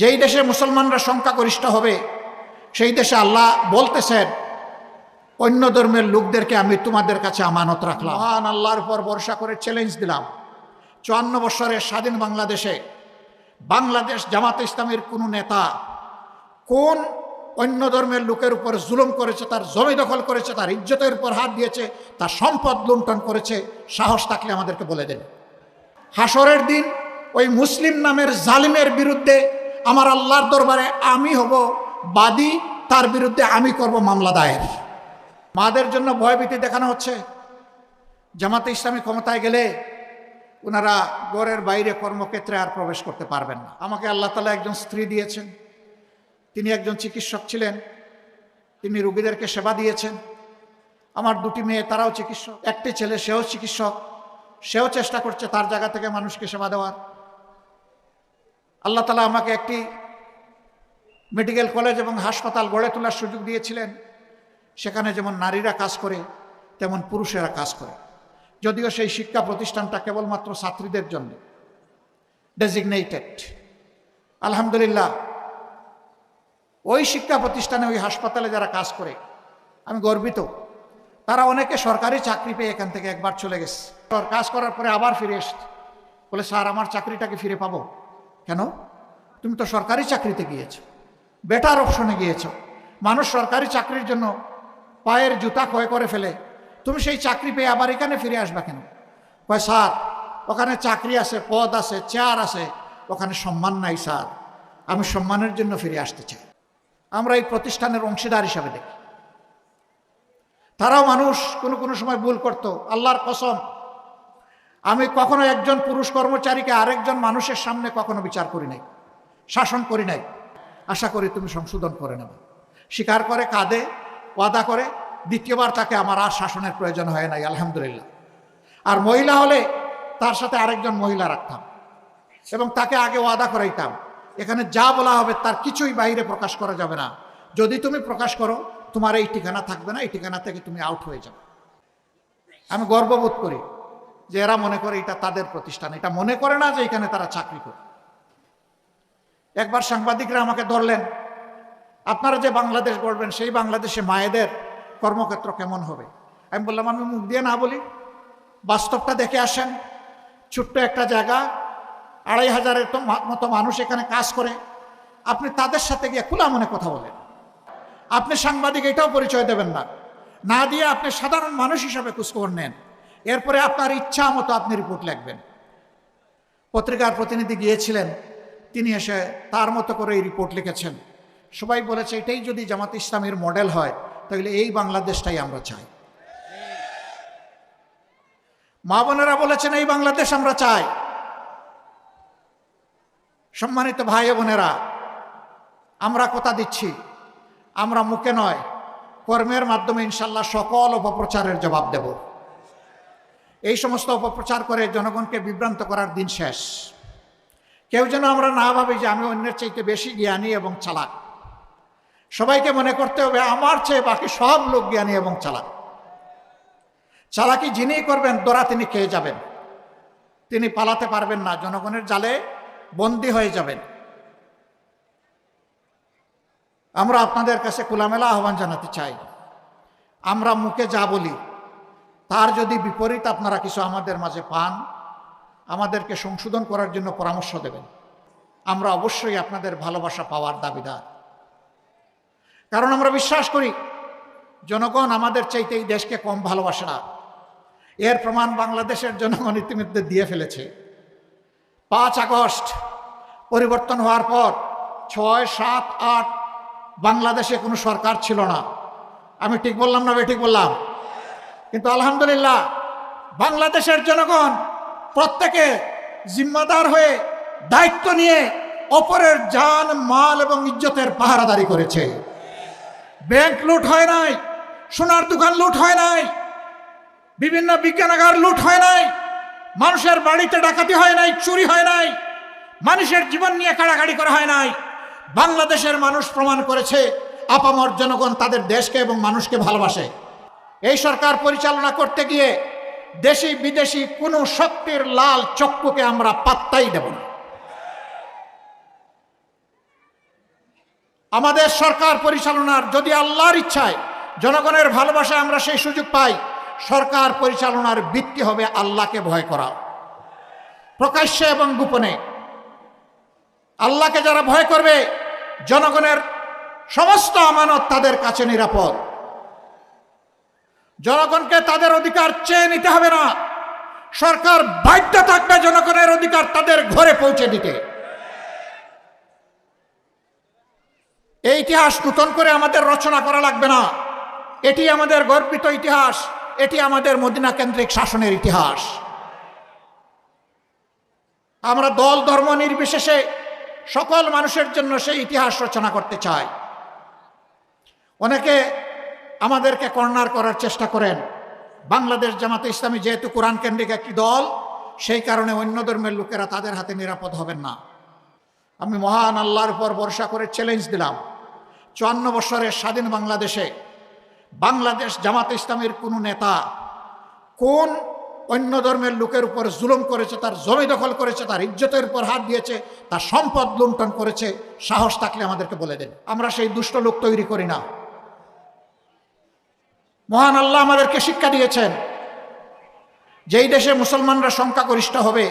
যেই দেশে মুসলমানরা সংখ্যাগরিষ্ঠ হবে, সেই দেশে আল্লাহ বলতেছেন, অন্য ধর্মের লোকদেরকে আমি তোমাদের কাছে আমানত রাখলাম। মহান আল্লাহর উপর ভরসা করে চ্যালেঞ্জ দিলাম। চুয়ান্ন বছরের স্বাধীন বাংলাদেশে বাংলাদেশ জামাতে ইসলামের কোনো নেতা কোন অন্য ধর্মের লোকের উপর জুলুম করেছে, তার জমি দখল করেছে, তার ইজ্জতের উপর হাত দিয়েছে, তার সম্পদ লুণ্ঠন করেছে, সাহস থাকলে আমাদেরকে বলে দেন। হাসরের দিন ওই মুসলিম নামের জালিমের বিরুদ্ধে আমার আল্লাহর দরবারে আমি হব বাদী, তার বিরুদ্ধে আমি করব মামলা দায়ের। মাদের জন্য ভয়ভীতি দেখানো হচ্ছে। জামাতে ইসলামী ক্ষমতায় গেলে ওনারা গড়ের বাইরে কর্মক্ষেত্রে আর প্রবেশ করতে পারবেন না। আমাকে আল্লাহ তালা একজন স্ত্রী দিয়েছেন। তিনি একজন চিকিৎসক ছিলেন। তিনি রুগীদেরকে সেবা দিয়েছেন। আমার দুটি মেয়ে, তারাও চিকিৎসক। একটি ছেলে, সেও চিকিৎসক। সেও চেষ্টা করছে তার জায়গা থেকে মানুষকে সেবা দেওয়ার। আল্লাহ তালা আমাকে একটি মেডিকেল কলেজ এবং হাসপাতাল গড়ে তোলার সুযোগ দিয়েছিলেন। সেখানে যেমন নারীরা কাজ করে, তেমন পুরুষেরা কাজ করে। যদিও সেই শিক্ষা প্রতিষ্ঠানটা কেবলমাত্র ছাত্রীদের জন্য। ডেজিগনেটেড আলহামদুলিল্লাহ, ওই শিক্ষা প্রতিষ্ঠানে, ওই হাসপাতালে যারা কাজ করে, আমি গর্বিত। তারা অনেকে সরকারি চাকরি পেয়ে এখান থেকে একবার চলে গেছে। কাজ করার পরে আবার ফিরে এসছে। বলে, স্যার, আমার চাকরিটাকে ফিরে পাবো? কেন? তুমি তো সরকারি চাকরিতে গিয়েছো। বেটার অপশনে গিয়েছো। মানুষ সরকারি চাকরির জন্য পায়ের জুতা ক্ষয় করে ফেলে। তুমি সেই চাকরি পেয়ে আবার এখানে ফিরে আসবা কেন? কয়, স্যার, ওখানে চাকরি আছে, পদ আছে, চেয়ার আছে। ওখানে সম্মান নাই, স্যার। আমি সম্মানের জন্য ফিরে আসতে চাই। আমরা এই প্রতিষ্ঠানের অংশীদার হিসাবে দেখি। তারাও মানুষ, কোনো কোনো সময় ভুল করত। আল্লাহর কসম আমি কখনো একজন পুরুষ কর্মচারীকে আরেকজন মানুষের সামনে কখনো বিচার করি নাই, শাসন করি নাই। আশা করি তুমি সংশোধন করে নেবে। স্বীকার করে, কাঁদে, ওয়াদা করে, দ্বিতীয়বার তাকে আমার আর শাসনের প্রয়োজন হয় নাই, আলহামদুলিল্লাহ। আর মহিলা হলে তার সাথে আরেকজন মহিলা রাখতাম এবং তাকে আগে ওয়াদা করাইতাম। এখানে যা বলা হবে তার কিছুই বাইরে প্রকাশ করা যাবে না। যদি তুমি প্রকাশ করো, তোমার এই ঠিকানা থাকবে না, এই ঠিকানা থেকে তুমি আউট হয়ে যাবে। আমি গর্ববোধ করি যে এরা মনে করে এটা তাদের প্রতিষ্ঠান, এটা মনে করে না যে এখানে তারা চাকরি করে। একবার সাংবাদিকরা আমাকে ধরলেন, আপনারা যে বাংলাদেশ গড়বেন, সেই বাংলাদেশে মায়েদের কর্মক্ষেত্র কেমন হবে? আমি বললাম, আমি মুখ দিয়ে না বলি, বাস্তবটা দেখে আসেন। ছোট্ট একটা জায়গা, আড়াই হাজারের তো মতো মানুষ এখানে কাজ করে। আপনি তাদের সাথে গিয়ে খোলা মনে কথা বলেন। আপনি সাংবাদিক, এটাও পরিচয় দেবেন না। না দিয়ে আপনি সাধারণ মানুষ হিসাবে খোঁজখবর নেন। এরপরে আপনার ইচ্ছা মতো আপনি রিপোর্ট লিখবেন। পত্রিকার প্রতিনিধি গিয়েছিলেন, তিনি এসে তার মতো করে এই রিপোর্ট লিখেছেন। সবাই বলেছে, এটাই যদি জামাত ইসলামের মডেল হয়, তাহলে এই বাংলাদেশটাই আমরা চাই। মা বোনেরা বলেছেন, এই বাংলাদেশ আমরা চাই। সম্মানিত ভাই বোনেরা, আমরা কথা দিচ্ছি, আমরা মুখে নয়, কর্মের মাধ্যমে ইনশাল্লাহ সকল অপপ্রচারের জবাব দেব। এই সমস্ত অপপ্রচার করে জনগণকে বিভ্রান্ত করার দিন শেষ। কেউ যেন আমরা না ভাবি যে আমি অন্যের চাইতে বেশি জ্ঞানী এবং চালাক। সবাইকে মনে করতে হবে আমার চেয়ে বাকি সব লোক জ্ঞানী এবং চালাক। চালাকি যিনি করবেন, দোরা তিনি খেয়ে যাবেন। তিনি পালাতে পারবেন না, জনগণের জালে বন্দী হয়ে যাবেন। আমরা আপনাদের কাছে খোলামেলা আহ্বান জানাতে চাই। আমরা মুখে যা বলি তার যদি বিপরীত আপনারা কিছু আমাদের মাঝে পান, আমাদেরকে সংশোধন করার জন্য পরামর্শ দেবেন। আমরা অবশ্যই আপনাদের ভালোবাসা পাওয়ার দাবিদার। কারণ আমরা বিশ্বাস করি, জনগণ আমাদের চাইতে এই দেশকে কম ভালোবাসে না। এর প্রমাণ বাংলাদেশের জনগণ ইতিমধ্যে দিয়ে ফেলেছে। পাঁচ আগস্ট পরিবর্তন হওয়ার পর ছয়, সাত, আট, বাংলাদেশে কোনো সরকার ছিল না। আমি ঠিক বললাম না ঠিক বললাম? কিন্তু আলহামদুলিল্লাহ, বাংলাদেশের জনগণ প্রত্যেকে জিম্মাদার হয়ে দায়িত্ব নিয়ে অপরের জান, মাল এবং ইজ্জতের পাহারাদারি করেছে। ব্যাংক লুট হয় নাই, সোনার দোকান লুট হয় নাই, বিভিন্ন বিজ্ঞানাগার লুট হয় নাই, মানুষের বাড়িতে ডাকাতি হয় নাই, চুরি হয় নাই, মানুষের জীবন নিয়ে কাড়াকাড়ি করা হয় নাই। বাংলাদেশের মানুষ প্রমাণ করেছে, আপামর জনগণ তাদের দেশকে এবং মানুষকে ভালোবাসে। এই সরকার পরিচালনা করতে গিয়ে দেশি বিদেশি কোনো শক্তির লাল চক্ষুকে আমরা পাত্তাই দেব না। আমাদের সরকার পরিচালনার যদি আল্লাহর ইচ্ছায় জনগণের ভালোবাসায় আমরা সেই সুযোগ পাই, সরকার পরিচালনার ভিত্তি হবে আল্লাহকে ভয় করা। প্রকাশ্যে এবং গোপনে আল্লাহকে যারা ভয় করবে, জনগণের সমস্ত আমানত তাদের কাছে নিরাপদ। জনগণকে তাদের অধিকার চেয়ে নিতে হবে না। সরকার বাধ্য থাকবে জনগণের অধিকার তাদের ঘরে পৌঁছে দিতে। এই ইতিহাস নূতন করে আমাদের রচনা করা লাগবে না। এটি আমাদের গর্বিত ইতিহাস। এটি আমাদের মদিনা কেন্দ্রিক শাসনের ইতিহাস। আমরা দল ধর্ম নির্বিশেষে সকল মানুষের জন্য সেই ইতিহাস রচনা করতে চাই। অনেকে আমাদেরকে কর্নার করার চেষ্টা করেন। বাংলাদেশ জামাতে ইসলামী যেহেতু কোরআন কেন্দ্রিক একটি দল, সেই কারণে অন্য ধর্মের লোকেরা তাদের হাতে নিরাপদ হবেন না। আমি মহান আল্লাহর উপর ভরসা করে চ্যালেঞ্জ দিলাম। চুয়ান্ন বছরের স্বাধীন বাংলাদেশে বাংলাদেশ জামাত ইসলামের কোন নেতা কোন অন্য ধর্মের লোকের উপর জুলুম করেছে, তার জমি দখল করেছে, তার ইজ্জতের উপর হাত দিয়েছে, তার সম্পদ লুণ্ঠন করেছে, সাহস থাকলে আমাদেরকে বলে দেন। আমরা সেই দুষ্ট লোক তৈরি করি না। মহান আল্লাহ আমাদেরকে শিক্ষা দিয়েছেন। যেই দেশে মুসলমানরা সংখ্যাগরিষ্ঠ হবে,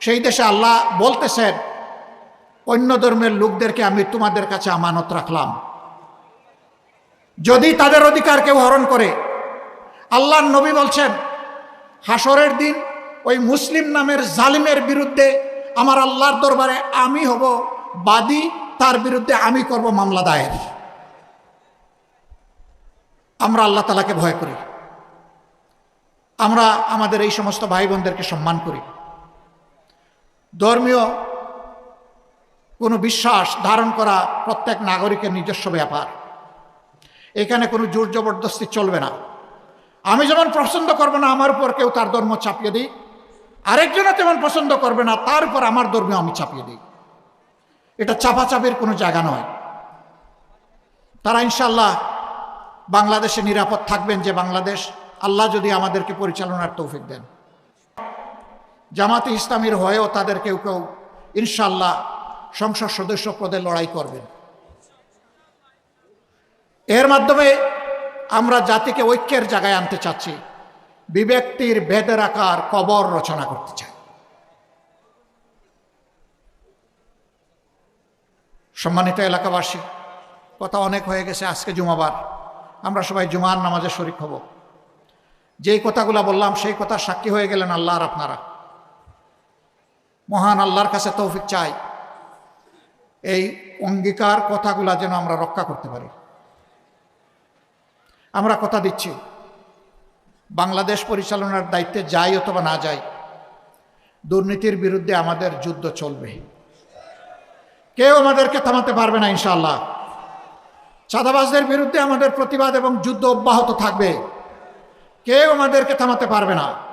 সেই দেশে আল্লাহ বলতেছেন, অন্য ধর্মের লোকদেরকে আমি তোমাদের কাছে আমানত রাখলাম। যদি তাদের অধিকার কেউ হরণ করে, আল্লাহর নবী বলছেন হাসরের দিন ওই মুসলিম নামের জালিমের বিরুদ্ধে আমার আল্লাহর দরবারে আমি হব, বাদী তার বিরুদ্ধে আমি করব মামলা দায়ের। আমরা আল্লাহ তালাকে ভয় করি। আমরা আমাদের এই সমস্ত ভাই বোনদেরকে সম্মান করি। ধর্মীয় কোনো বিশ্বাস ধারণ করা প্রত্যেক নাগরিকের নিজস্ব ব্যাপার। এখানে কোনো জোর জবরদস্তি চলবে না। আমি যেমন পছন্দ করব না, আমার উপর কেউ তার ধর্ম চাপিয়ে দিই আরেকজনে তেমন পছন্দ করবে না, তার উপর আমার ধর্ম আমি চাপিয়ে দিই। এটা চাপাচাপির কোনো জায়গা নয়। তারা ইনশাল্লাহ বাংলাদেশে নিরাপদ থাকবেন যে বাংলাদেশ, আল্লাহ যদি আমাদেরকে পরিচালনার তৌফিক দেন। জামাতে ইসলামীর হয়েও তাদের কেউ কেউ ইনশাল্লাহ সংসদ সদস্য পদে লড়াই করবেন। এর মাধ্যমে আমরা জাতিকে ঐক্যের জায়গায় আনতে চাচ্ছি। বিব্যক্তির ভেদের আকার কবর রচনা করতে চাই। সম্মানিত এলাকাবাসী, কথা অনেক হয়ে গেছে, আজকে জুমাবার। আমরা সবাই জুমার নামাজে শরিক হব। যেই কথাগুলো বললাম, সেই কথা সাক্ষী হয়ে গেলেন আল্লাহর আপনারা। মহান আল্লাহর কাছে তৌফিক চাই। এই অঙ্গীকার কথাগুলা যেন আমরা রক্ষা করতে পারি। আমরা কথা দিচ্ছি, বাংলাদেশ পরিচালনার দায়িত্বে যাই অথবা না যাই, দুর্নীতির বিরুদ্ধে আমাদের যুদ্ধ চলবে। কেউ আমাদেরকে থামাতে পারবে না ইনশাল্লাহ চাঁদাবাজদের বিরুদ্ধে আমাদের প্রতিবাদ এবং যুদ্ধ অব্যাহত থাকবে। কেউ আমাদেরকে থামাতে পারবে না।